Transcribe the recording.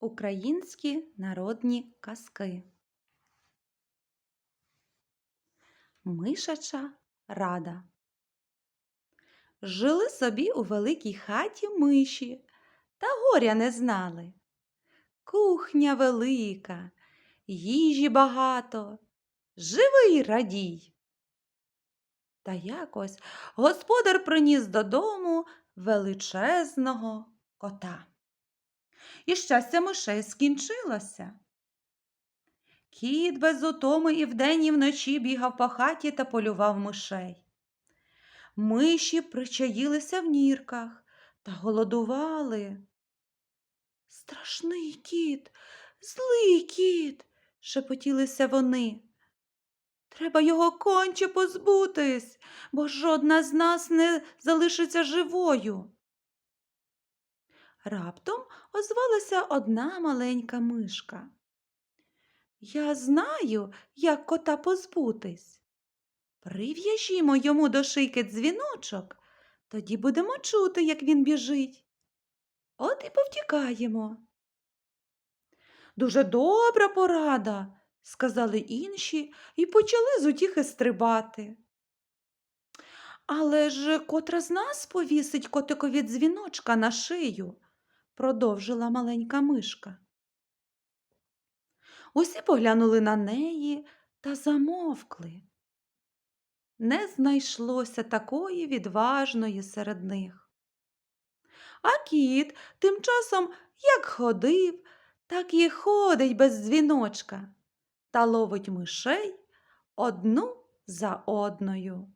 Українські народні казки. Мишача рада. Жили собі у великій хаті миші, та горя не знали. Кухня велика, їжі багато, живи й радій. Та якось господар приніс додому величезного кота. І щастя мишей скінчилося. Кіт без утоми і вдень, і вночі бігав по хаті та полював мишей. Миші причаїлися в нірках та голодували. Страшний кіт, злий кіт, шепотілися вони. Треба його конче позбутись, бо жодна з нас не залишиться живою. Раптом озвалася одна маленька мишка. Я знаю, як кота позбутись. Прив'яжімо йому до шийки дзвіночок, тоді будемо чути, як він біжить. От і повтікаємо. Дуже добра порада, сказали інші і почали з утіхи стрибати. Але ж котра з нас повісить котикові дзвіночка на шию, продовжила маленька мишка. Усі поглянули на неї та замовкли. Не знайшлося такої відважної серед них. А кіт тим часом як ходив, так і ходить без дзвіночка та ловить мишей одну за одною.